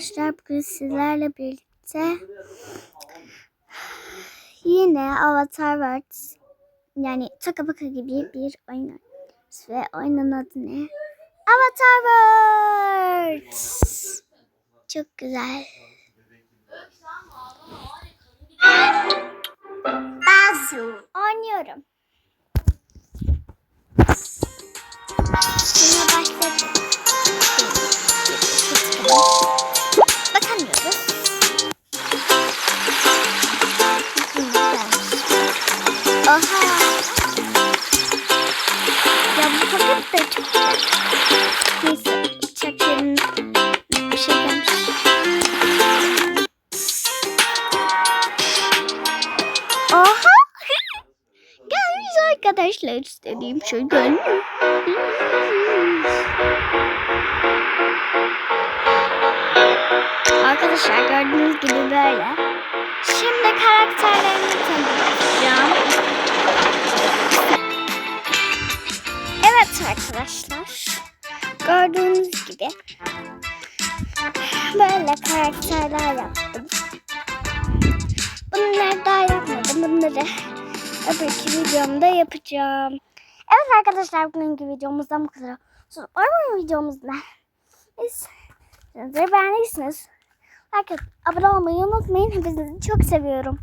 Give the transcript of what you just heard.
Arkadaşlar bugün sizlerle birlikte yine Avatar Worlds yani Toka Boka gibi bir oyun oynuyoruz. Ve oyunun adı ne? Avatar Worlds. Çok güzel. Basu. Oynuyorum. Şimdi Ya bu paket de çok şey. Oha. Gelmiş arkadaşlar istediğim şey gelmiş. Arkadaşlar gördüğünüz gibi böyle. Şimdi karakterlerimi tanıtacağım. Arkadaşlar. Gördüğünüz gibi böyle karakterler yaptım. Bunları daha yapmadım. Bunları öbürki videomda yapacağım. Evet arkadaşlar bugünkü videomuzdan bu kadar. Umarım videomuz ne? Biz Sizleri beğendiyseniz like abone olmayı unutmayın. Hepinizi çok seviyorum.